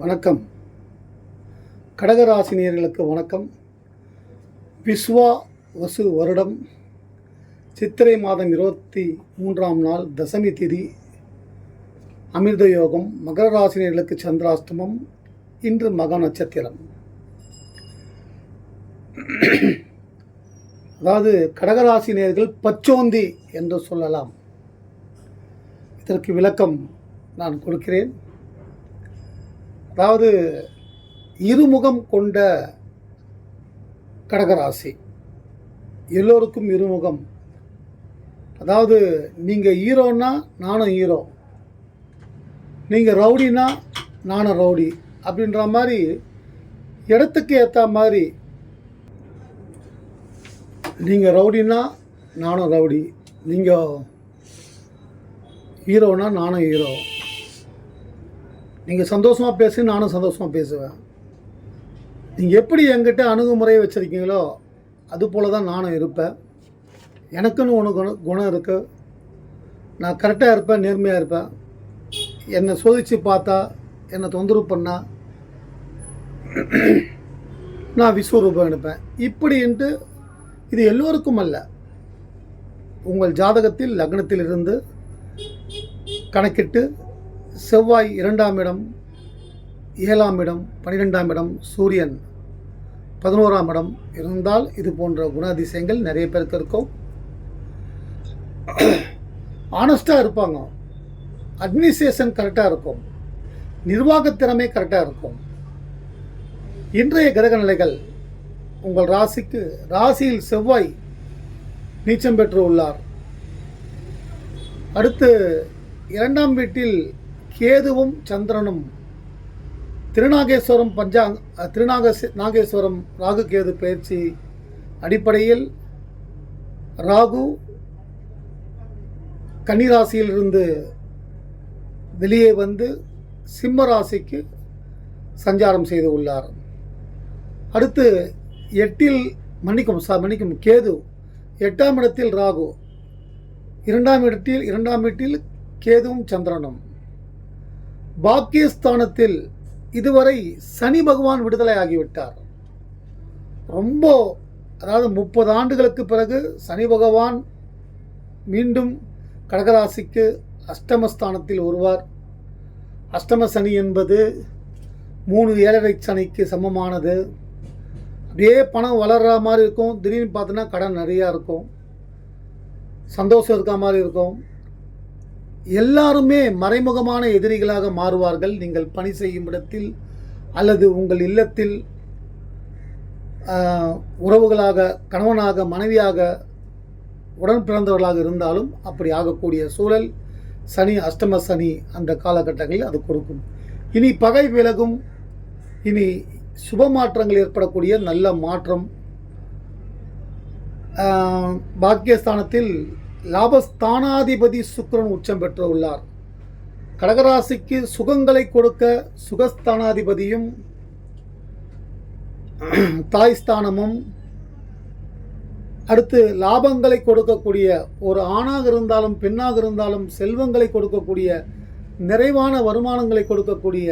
வணக்கம். கடகராசினியர்களுக்கு வணக்கம். விஸ்வா வசு வருடம் சித்திரை மாதம் இருபத்தி மூன்றாம் நாள் தசமி திதி அமிர்த யோகம் மகர ராசினியர்களுக்கு சந்திராஷ்டமம் இன்று மக நட்சத்திரம். அதாவது கடகராசினியர்கள் பச்சோந்தி என்று சொல்லலாம். இதற்கு விளக்கம் நான் கொடுக்கிறேன். அதாவது இருமுகம் கொண்ட கடகராசி. எல்லோருக்கும் இருமுகம். அதாவது நீங்கள் ஹீரோன்னா நானும் ஹீரோ. நீங்கள் ரவுடினா நானும் ரவுடி அப்படின்ற மாதிரி இடத்துக்கு ஏற்ற மாதிரி நீங்கள் ரவுடினா நானும் ரவுடி. நீங்கள் ஹீரோனா நானும் ஹீரோ. நீங்கள் சந்தோஷமாக பேசு நானும் சந்தோஷமாக பேசுவேன். நீங்கள் எப்படி என்கிட்ட அணுகுமுறையை வச்சுருக்கீங்களோ அது போல தான் நானும் இருப்பேன். எனக்குன்னு ஒன்று குணம் குணம் இருக்குது நான் கரெக்டாக இருப்பேன் நேர்மையாக இருப்பேன். என்னை சோதித்து பார்த்தா என்னை தொந்தரவு பண்ணால் நான் விஸ்வரூபம் எடுப்பேன். இப்படின்ட்டு இது எல்லோருக்கும் அல்ல. உங்கள் ஜாதகத்தில் லக்னத்தில் இருந்து கணக்கிட்டு செவ்வாய் இரண்டாம் இடம் ஏழாம் இடம் பன்னிரெண்டாம் இடம் சூரியன். பதினோராம் இடம் இருந்தால் இது போன்ற குணாதிசயங்கள் நிறைய பேருக்கு இருக்கும். ஆனஸ்டாக இருப்பாங்க. அட்மினிஸ்ட்ரேஷன் கரெக்டாக இருக்கும். நிர்வாகத்திறமை கரெக்டாக இருக்கும். இன்றைய கிரக நிலைகள் உங்கள் ராசிக்கு ராசியில் செவ்வாய் நீச்சம் பெற்று உள்ளார். அடுத்து இரண்டாம் வீட்டில் கேதுவும் சந்திரனும் திருநாகேஸ்வரம் பஞ்சாங் திருநாக நாகேஸ்வரம் ராகு கேது பயிற்சி அடிப்படையில் ராகு கன்னிராசியிலிருந்து வெளியே வந்து சிம்ம ராசிக்கு சஞ்சாரம் செய்து உள்ளார். அடுத்து எட்டில் மன்னிக்கும் சா மன்னிக்கும் கேது. எட்டாம் இடத்தில் ராகு. இரண்டாம் இடத்தில் இரண்டாம் வீட்டில் கேதுவும் சந்திரனும். பாக்கியஸ்தானத்தில் இதுவரை சனி பகவான் விடுதலை ஆகிவிட்டார். ரொம்ப அதாவது முப்பது ஆண்டுகளுக்கு பிறகு சனி பகவான் மீண்டும் கடகராசிக்கு அஷ்டமஸ்தானத்தில் வருவார். அஷ்டம சனி என்பது மூணு ஏழரை சனிக்கு சமமானது. அப்படியே பணம் வளர்கிற மாதிரி இருக்கும். திடீர்னு பார்த்தோன்னா கடன் நிறையா இருக்கும். சந்தோஷம் இருக்க மாதிரி இருக்கும். எல்லாருமே மறைமுகமான எதிரிகளாக மாறுவார்கள். நீங்கள் பணி செய்யும் இடத்தில் அல்லது உங்கள் இல்லத்தில் உறவுகளாக கணவனாக மனைவியாக உடன் பிறந்தவர்களாக இருந்தாலும் அப்படி ஆகக்கூடிய சூழல் சனி அஷ்டம சனி அந்த காலகட்டங்களில் அது கொடுக்கும். இனி பகை விலகும் இனி சுப மாற்றங்கள் ஏற்படக்கூடிய நல்ல மாற்றம் பாக்கியஸ்தானத்தில் லாபஸ்தானாதிபதி சுக்கரன் உச்சம் பெற்று உள்ளார் கடகராசிக்கு சுகங்களை கொடுக்க சுகஸ்தானாதிபதியும் தாய்ஸ்தானமும் அடுத்து லாபங்களை கொடுக்கக்கூடிய ஒரு ஆணாக இருந்தாலும் பெண்ணாக இருந்தாலும் செல்வங்களை கொடுக்கக்கூடிய நிறைவான வருமானங்களை கொடுக்கக்கூடிய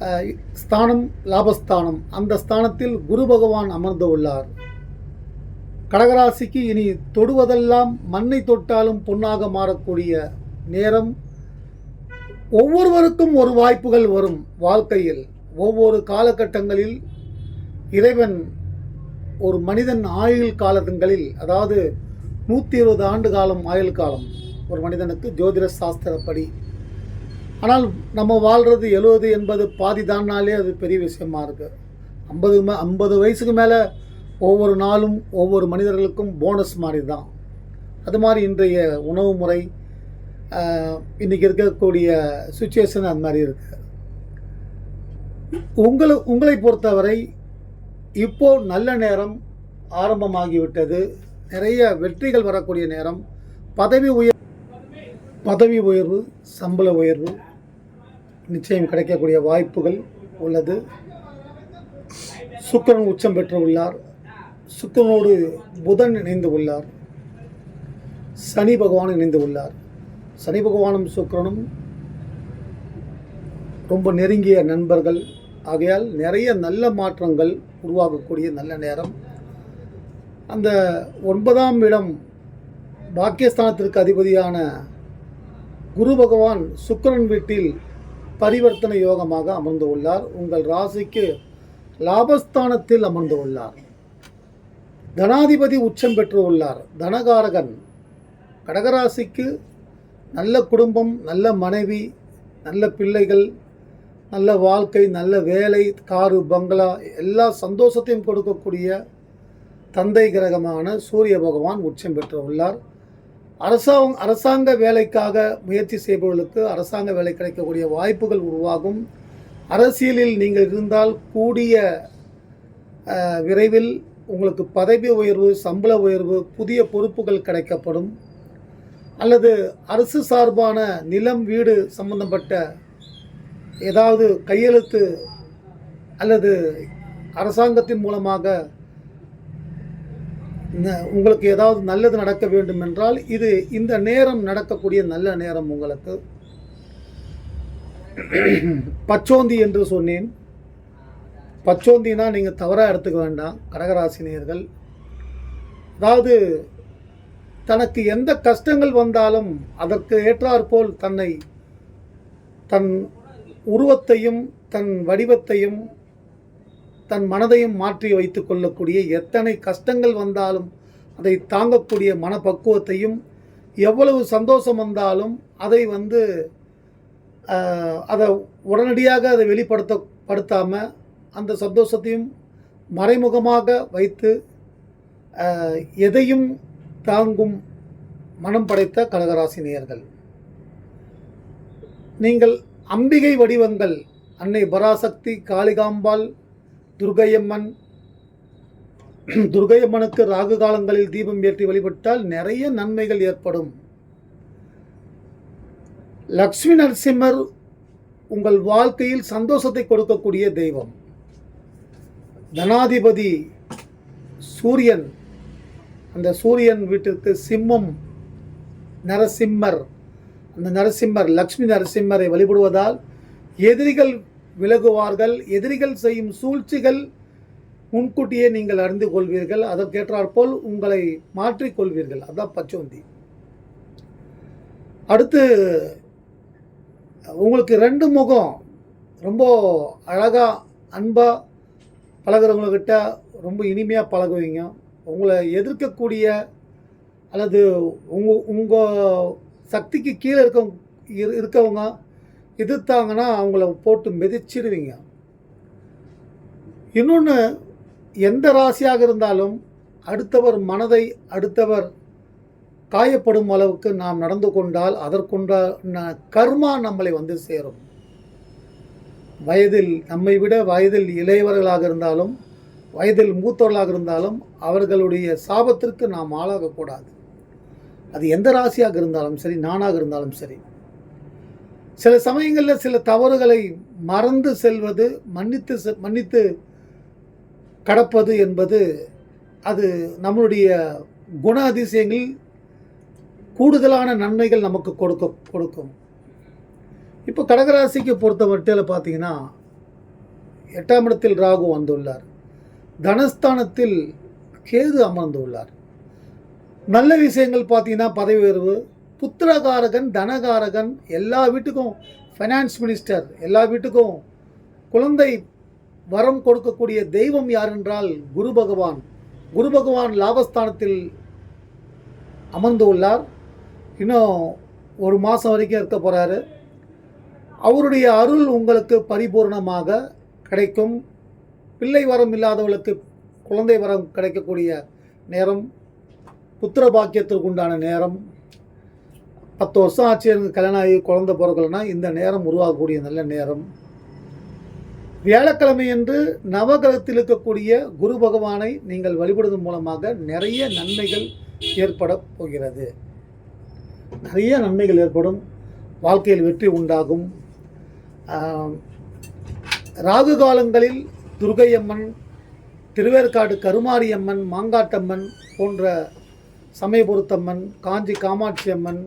அஹ், ஸ்தானம் லாபஸ்தானம். அந்த ஸ்தானத்தில் குரு பகவான் அமர்ந்து உள்ளார். கடகராசிக்கு இனி தொடுவதெல்லாம் மண்ணை தொட்டாலும் பொன்னாக மாறக்கூடிய நேரம். ஒவ்வொருவருக்கும் ஒரு வாய்ப்புகள் வரும் வாழ்க்கையில். ஒவ்வொரு காலகட்டங்களில் இறைவன் ஒரு மனிதன் ஆயுள் காலங்களில் அதாவது நூற்றி இருபது ஆண்டு காலம் ஆயுள் காலம் ஒரு மனிதனுக்கு ஜோதிட சாஸ்திரப்படி. ஆனால் நம்ம வாழ்கிறது எழுபது எண்பது பாதி அது பெரிய விஷயமா இருக்குது ஐம்பது மே ஐம்பது வயசுக்கு மேலே ஒவ்வொரு நாளும் ஒவ்வொரு மனிதர்களுக்கும் போனஸ் மாதிரி தான் அது மாதிரி இன்றைய உணவு முறை இன்றைக்கி இருக்கக்கூடிய சுச்சுவேஷன் அது மாதிரி இருக்குது உங்களை உங்களை பொறுத்தவரை இப்போ நல்ல நேரம் ஆரம்பமாகிவிட்டது. நிறைய வெற்றிகள் வரக்கூடிய நேரம். பதவி உயர் பதவி உயர்வு சம்பள உயர்வு நிச்சயம் கிடைக்கக்கூடிய வாய்ப்புகள் உள்ளது. சுக்கிரன் உச்சம் பெற்று உள்ளார். சுக்கிரனோடு புதன் இணைந்து உள்ளார். சனி பகவான் இணைந்து உள்ளார். சனி பகவானும் சுக்கரனும் ரொம்ப நெருங்கிய நண்பர்கள். ஆகையால் நிறைய நல்ல மாற்றங்கள் உருவாகக்கூடிய நல்ல நேரம். அந்த ஒன்பதாம் இடம் பாக்கியஸ்தானத்திற்கு அதிபதியான குரு பகவான் சுக்கிரன் வீட்டில் பரிவர்த்தனை யோகமாக அமர்ந்து உள்ளார். உங்கள் ராசிக்கு லாபஸ்தானத்தில் அமர்ந்து உள்ளார். தனாதிபதி உச்சம் பெற்று உள்ளார் தனகாரகன் கடகராசிக்கு நல்ல குடும்பம் நல்ல மனைவி நல்ல பிள்ளைகள் நல்ல வாழ்க்கை நல்ல வேலை காரு பங்களா எல்லா சந்தோஷத்தையும் கொடுக்கக்கூடிய தந்தை கிரகமான சூரிய பகவான் உச்சம் பெற்று உள்ளார் அரசாங்க அரசாங்க வேலைக்காக முயற்சி செய்பவர்களுக்கு அரசாங்க வேலை கிடைக்கக்கூடிய வாய்ப்புகள் உருவாகும். அரசியலில் நீங்கள் இருந்தால் கூடிய விரைவில் உங்களுக்கு பதவி உயர்வு சம்பள உயர்வு புதிய பொறுப்புகள் கிடைக்கப்படும். அல்லது அரசு சார்பான நிலம் வீடு சம்பந்தப்பட்ட ஏதாவது கையெழுத்து அல்லது அரசாங்கத்தின் மூலமாக உங்களுக்கு ஏதாவது நல்லது நடக்க வேண்டும் என்றால் இது இந்த நேரம் நடக்கக்கூடிய நல்ல நேரம் உங்களுக்கு. பச்சோந்தி என்று சொன்னேன். பச்சோந்தினா நீங்கள் தவறாக எடுத்துக்க வேண்டாம். கடகராசினியர்கள். அதாவது தனக்கு எந்த கஷ்டங்கள் வந்தாலும் அதற்கு ஏற்றாற்போல் தன்னை தன் உருவத்தையும் தன் வடிவத்தையும் தன் மனதையும் மாற்றி வைத்துக் கொள்ளக்கூடிய எத்தனை கஷ்டங்கள் வந்தாலும் அதை தாங்கக்கூடிய மனப்பக்குவத்தையும் எவ்வளவு சந்தோஷம் வந்தாலும் அதை வந்து அதை உடனடியாக அதை வெளிப்படுத்த படுத்தாமல் அந்த சந்தோஷத்தையும் மறைமுகமாக வைத்து எதையும் தாங்கும் மனம் படைத்த கடகராசினியர்கள் நீங்கள் அம்பிகை வடிவங்கள் அன்னை பராசக்தி காளிகாம்பாள் துர்கையம்மன் துர்கையம்மனுக்கு ராகு காலங்களில் தீபம் ஏற்றி வழிபட்டால் நிறைய நன்மைகள் ஏற்படும். லக்ஷ்மி நரசிம்மர் உங்கள் வாழ்க்கையில் சந்தோஷத்தை கொடுக்கக்கூடிய தெய்வம். தனாதிபதி சூரியன் அந்த சூரியன் வீட்டிற்கு சிம்மம் நரசிம்மர் அந்த நரசிம்மர் லக்ஷ்மி நரசிம்மரை வழிபடுவதால் எதிரிகள் விலகுவார்கள் எதிரிகள் செய்யும் சூழ்ச்சிகள் முன்கூட்டியே நீங்கள் அறிந்து கொள்வீர்கள். அதற்கேற்றாற்போல் உங்களை மாற்றிக்கொள்வீர்கள் அதான் பச்சோந்தி. அடுத்து உங்களுக்கு ரெண்டு முகம் ரொம்ப அழகாக அன்பாக பழகிறவங்கக்கிட்ட ரொம்ப இனிமையாக பழகுவீங்க. உங்களை எதிர்க்கக்கூடிய அல்லது உங்கள் உங்கள் சக்திக்கு கீழே இருக்க இரு- இருக்கவங்க எதிர்த்தாங்கன்னா அவங்கள போட்டு மிதிச்சிடுவீங்க இன்னொன்று எந்த ராசியாக இருந்தாலும் அடுத்தவர் மனதை அடுத்தவர் காயப்படும் அளவுக்கு நாம் நடந்து கொண்டால் அதற்குண்ட கர்மா நம்மளை வந்து சேரும். வயதில் நம்மை விட வயதில் இளையவர்களாக இருந்தாலும் வயதில் மூத்தவர்களாக இருந்தாலும் அவர்களுடைய சாபத்திற்கு நாம் ஆளாகக்கூடாது அது எந்த ராசியாக இருந்தாலும் சரி நானாக இருந்தாலும் சரி. சில சமயங்களில் சில தவறுகளை மறந்து செல்வது மன்னித்து செ- மன்னித்து கடப்பது என்பது அது நம்மளுடைய குண அதிசயங்களில் கூடுதலான நன்மைகள் நமக்கு கொடுக்க கொடுக்கும். இப்போ கடகராசிக்கு பொறுத்த மட்டில் பார்த்தீங்கன்னா எட்டாம் இடத்தில் ராகு வந்துள்ளார். தனஸ்தானத்தில் கேது அமர்ந்துள்ளார். நல்ல விஷயங்கள் பார்த்தீங்கன்னா பதவி உயர்வு புத்திரகாரகன் தனகாரகன் எல்லா வீட்டுக்கும் ஃபைனான்ஸ் மினிஸ்டர் எல்லா வீட்டுக்கும் குழந்தை வரம் கொடுக்கக்கூடிய தெய்வம் யார் என்றால் குரு பகவான். குரு பகவான் லாபஸ்தானத்தில் அமர்ந்து உள்ளார் இன்னும் ஒரு மாதம் வரைக்கும் இருக்க போகிறாரு அவருடைய அருள் உங்களுக்கு பரிபூர்ணமாக கிடைக்கும். பிள்ளை வரம் இல்லாதவர்களுக்கு குழந்தை வரம் கிடைக்கக்கூடிய நேரம் புத்திர பாக்கியத்திற்கு உண்டான நேரம். பத்து வருஷம் ஆச்சு எனக்கு கல்யாணம் ஆகி குழந்தை பிறகுலனா இந்த நேரம் உருவாகக்கூடிய நல்ல நேரம். வியாழக்கிழமை என்று நவகிரகத்தில் இருக்கக்கூடிய குரு பகவானை நீங்கள் வழிபடுவதன் மூலமாக நிறைய நன்மைகள் ஏற்பட போகிறது. நிறைய நன்மைகள் ஏற்படும். வாழ்க்கையில் வெற்றி உண்டாகும். ராகு காலங்களில் துர்கையம்மன் திருவேற்காடு கருமாரியம்மன் மாங்காட்டம்மன் போன்ற சமயபுரத்தம்மன் காஞ்சி காமாட்சி அம்மன்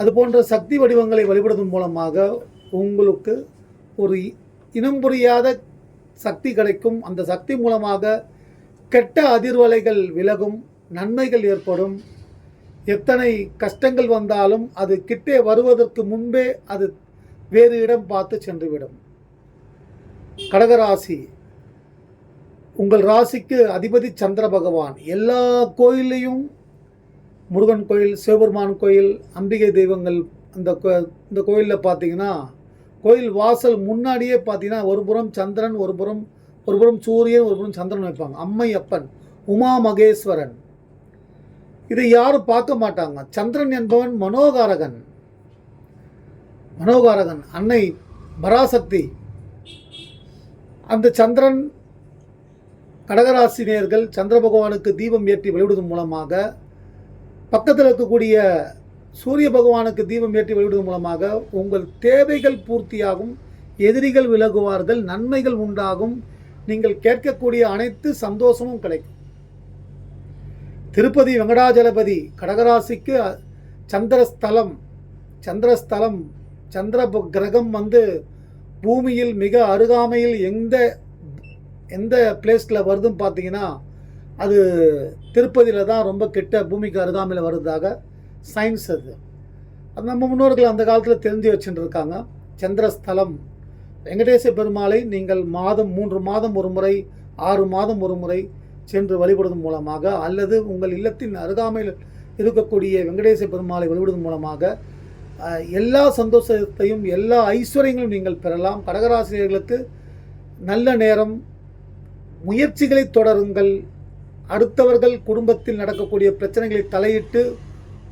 அது போன்ற சக்தி வடிவங்களை வழிபடுவதன் மூலமாக உங்களுக்கு ஒரு இனம் புரியாத சக்தி கிடைக்கும். அந்த சக்தி மூலமாக கெட்ட அதிர்வலைகள் விலகும் நன்மைகள் ஏற்படும். எத்தனை கஷ்டங்கள் வந்தாலும் அது கிட்டே வருவதற்கு முன்பே அது வேறு இடம் பார்த்து சென்றுவிடும். கடகராசி உங்கள் ராசிக்கு அதிபதி சந்திர பகவான். எல்லா கோயிலையும் முருகன் கோயில் சிவபெருமான் கோயில் அம்பிகை தெய்வங்கள் அந்த கோ- இந்த கோயிலில் பார்த்தீங்கன்னா கோயில் வாசல் முன்னாடியே பார்த்தீங்கன்னா ஒரு புறம் சந்திரன் ஒரு புறம் ஒரு புறம் சூரியன் ஒரு புறம் சந்திரன் வைப்பாங்க. அம்மை அப்பன் உமா மகேஸ்வரன். இதை யாரும் பார்க்க மாட்டாங்க. சந்திரன் என்பவன் மனோகாரகன். மனோகாரகன் அன்னை பராசக்தி. அந்த சந்திரன் கடகராசினியர்கள் சந்திர பகவானுக்கு தீபம் ஏற்றி வழிவிடுவதன் மூலமாக பக்கத்தில் இருக்கக்கூடிய சூரிய பகவானுக்கு தீபம் ஏற்றி வழிவிடுவதன் மூலமாக உங்கள் தேவைகள் பூர்த்தியாகும் எதிரிகள் விலகுவார்கள் நன்மைகள் உண்டாகும் நீங்கள் கேட்கக்கூடிய அனைத்து சந்தோஷமும் கிடைக்கும். திருப்பதி வெங்கடாஜலபதி கடகராசிக்கு சந்திரஸ்தலம் சந்திரஸ்தலம் சந்திர கிரகம் வந்து பூமியில் மிக அருகாமையில் எந்த எந்த பிளேஸில் வருதுன்னு பார்த்தீங்கன்னா அது திருப்பதியில் தான் ரொம்ப கிட்ட பூமிக்கு அருகாமையில் வருவதாக சயின்ஸ் அது. அது நம்ம முன்னோர்கள் அந்த காலத்தில் தெரிஞ்சு வச்சுட்டு இருக்காங்க சந்திரஸ்தலம். வெங்கடேச பெருமாளை நீங்கள் மாதம் மூன்று மாதம் ஒரு முறை ஆறு மாதம் ஒரு முறை சென்று வழிபடுவதன் மூலமாக அல்லது உங்கள் இல்லத்தின் அருகாமையில் இருக்கக்கூடிய வெங்கடேச பெருமாளை வழிபடுவதன் மூலமாக எல்லா சந்தோஷத்தையும் எல்லா ஐஸ்வர்யங்களும் நீங்கள் பெறலாம். கடகராசிரியர்களுக்கு நல்ல நேரம். முயற்சிகளை தொடருங்கள். அடுத்தவர்கள் குடும்பத்தில் நடக்கக்கூடிய பிரச்சனைகளை தலையிட்டு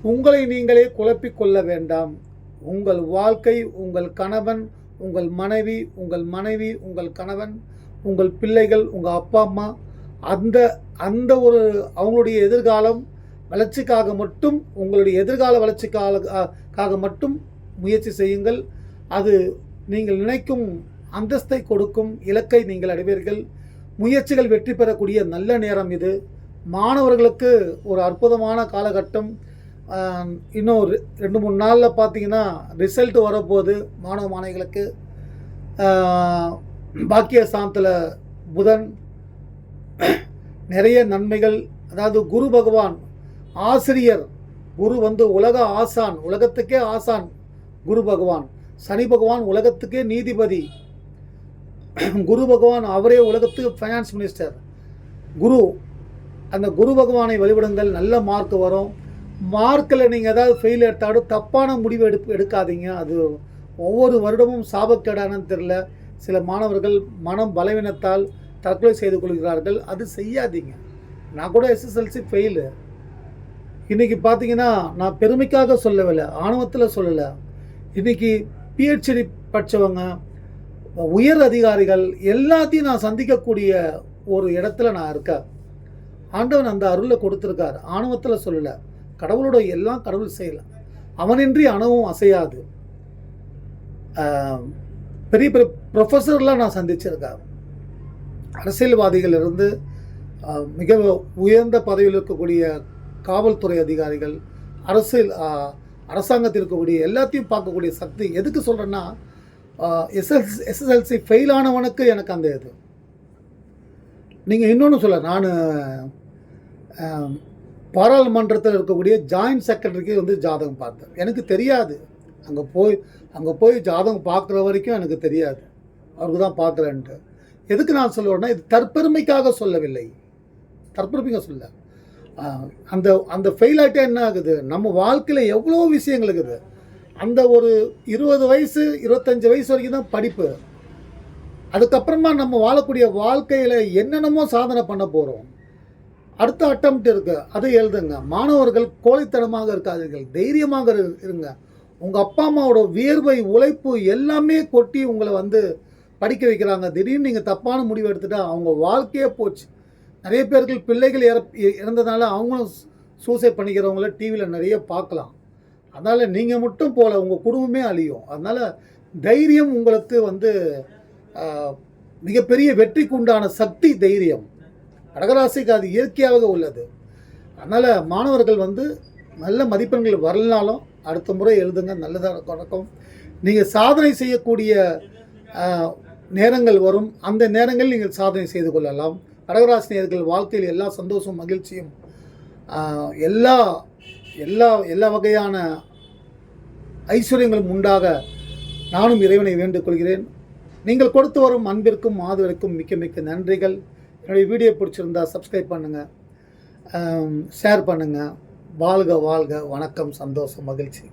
உங்களை நீங்களே குழப்பிக் கொள்ள வேண்டாம். உங்கள் வாழ்க்கை உங்கள் கணவன் உங்கள் மனைவி உங்கள் மனைவி உங்கள் கணவன் உங்கள் பிள்ளைகள் உங்கள் அப்பா அம்மா அந்த அந்த ஒரு அவங்களுடைய எதிர்காலம் வளர்ச்சிக்காக மட்டும் உங்களுடைய எதிர்கால வளர்ச்சிக்காக மட்டும் முயற்சி செய்யுங்கள். அது நீங்கள் நினைக்கும் அந்தஸ்தை கொடுக்கும் இலக்கை நீங்கள் அடைவீர்கள். முயற்சிகள் வெற்றி பெறக்கூடிய நல்ல நேரம் இது. மாணவர்களுக்கு ஒரு அற்புதமான காலகட்டம். இன்னும் ரெண்டு மூணு நாளில் பார்த்தீங்கன்னா ரிசல்ட் வரப்போகுது மாணவ மாணவிகளுக்கு. பாக்கிய சாந்தில் புதன். நிறைய நன்மைகள். அதாவது குரு பகவான் ஆசிரியர் குரு வந்து உலக ஆசான் உலகத்துக்கே ஆசான் குரு பகவான். சனி பகவான் உலகத்துக்கே நீதிபதி. குரு பகவான் அவரே உலகத்துக்கு ஃபைனான்ஸ் மினிஸ்டர் குரு அந்த குரு பகவானை வழிபடுங்கள் நல்ல மார்க் வரும். மார்க்கில் நீங்கள் ஏதாவது ஃபெயில் எடுத்தாலும் தப்பான முடிவு எடுப்பு எடுக்காதீங்க. அது ஒவ்வொரு வருடமும் சாபக்கேடானு தெரில சில மாணவர்கள் மனம் பலவீனத்தால் தற்கொலை செய்து கொள்கிறார்கள். அது செய்யாதீங்க. நான் கூட எஸ்எஸ்எல்சி ஃபெயிலு இன்றைக்கி பார்த்தீங்கன்னா நான் பெருமைக்காக சொல்லவில்லை ஆணவத்தில் சொல்லலை. இன்றைக்கி பிஹெச்டி படித்தவங்க உயர் அதிகாரிகள் எல்லாத்தையும் நான் சந்திக்கக்கூடிய ஒரு இடத்துல நான் இருக்கேன். ஆண்டவன் அந்த அருளை கொடுத்துருக்கார். ஆணவத்தில் சொல்லலை. கடவுளோட எல்லாம் கடவுள் செய்யலை அவனின்றி அணவும் அசையாது. பெரிய பெரிய ப்ரொஃபஸர்லாம் நான் சந்திச்சிருக்கேன். அரசியல்வாதிகள் இருந்து மிக உயர்ந்த பதவியில் இருக்கக்கூடிய காவல்துறை அதிகாரிகள் அரசியல் அரசாங்கத்தில் இருக்கக்கூடிய எல்லாத்தையும் பார்க்கக்கூடிய சக்தி எதுக்கு சொல்கிறேன்னா எஸ்எஸ் எஸ்எஸ்எல்சி ஃபெயில் ஆனவனுக்கு எனக்கு அந்த இது. நீங்கள் இன்னொன்று சொல்ல நான் பாராளுமன்றத்தில் இருக்கக்கூடிய ஜாயின்ட் செக்ரட்டரிக்கு வந்து ஜாதகம் பார்த்தேன். எனக்கு தெரியாது. அங்கே போய் அங்கே போய் ஜாதகம் பார்க்குற வரைக்கும் எனக்கு தெரியாது. அவருக்கு தான் பார்க்குறேன்ட்டு. எதுக்கு நான் சொல்லுவேன்னா இது தற்பெருமைக்காக சொல்லவில்லை. தற்பெருமைக்காக சொல்ல அந்த அந்த ஃபெயில் ஆகிட்டே என்ன ஆகுது? நம்ம வாழ்க்கையில் எவ்வளோ விஷயங்கள் இருக்குது? அந்த ஒரு இருபது வயசு இருபத்தஞ்சி வயசு வரைக்கும் தான் படிப்பு. அதுக்கப்புறமா நம்ம வாழக்கூடிய வாழ்க்கையில் என்னென்னமோ சாதனை பண்ண போகிறோம் அடுத்த அட்டம்ப்ட் இருக்கு. அதை எழுதுங்க. மாணவர்கள் கோழைத்தனமாக இருக்காதீர்கள். தைரியமாக இரு- இருங்க. உங்கள் அப்பா அம்மாவோட வியர்வை உழைப்பு எல்லாமே கொட்டி உங்களை வந்து படிக்க வைக்கிறாங்க. திடீர்னு நீங்கள் தப்பான முடிவு எடுத்துட்டா அவங்க வாழ்க்கையே போச்சு. நிறைய பேர்கள் பிள்ளைகள் இற இறந்ததுனால அவங்களும் சூசைட் பண்ணிக்கிறவங்கள டிவியில் நிறைய பார்க்கலாம். அதனால் நீங்கள் மட்டும் போகல உங்கள் குடும்பமே அழியும். அதனால் தைரியம் உங்களுக்கு வந்து மிகப்பெரிய வெற்றிக்கு உண்டான சக்தி தைரியம். கடகராசிக்கு அது இயற்கையாக உள்ளது. அதனால் மாணவர்கள் வந்து நல்ல மதிப்பெண்கள் வரலனாலும் அடுத்த முறை எழுதுங்க நல்லதாக தொடக்கம். நீங்கள் சாதனை செய்யக்கூடிய நேரங்கள் வரும். அந்த நேரங்களில் நீங்கள் சாதனை செய்து கொள்ளலாம். கடகராசினியர்கள் வாழ்க்கையில் எல்லா சந்தோஷம் மகிழ்ச்சியும் எல்லா எல்லா எல்லா வகையான ஐஸ்வர்யங்களும் உண்டாக நானும் இறைவனை வேண்டிக் கொள்கிறேன் நீங்கள் கொடுத்து வரும் அன்பிற்கும் ஆதரவிற்கும் மிக்க மிக்க நன்றிகள். என்னுடைய வீடியோ பிடிச்சிருந்தா சப்ஸ்கிரைப் பண்ணுங்கள் ஷேர் பண்ணுங்கள் வாழ்க வாழ்க. வணக்கம். சந்தோஷம் மகிழ்ச்சி.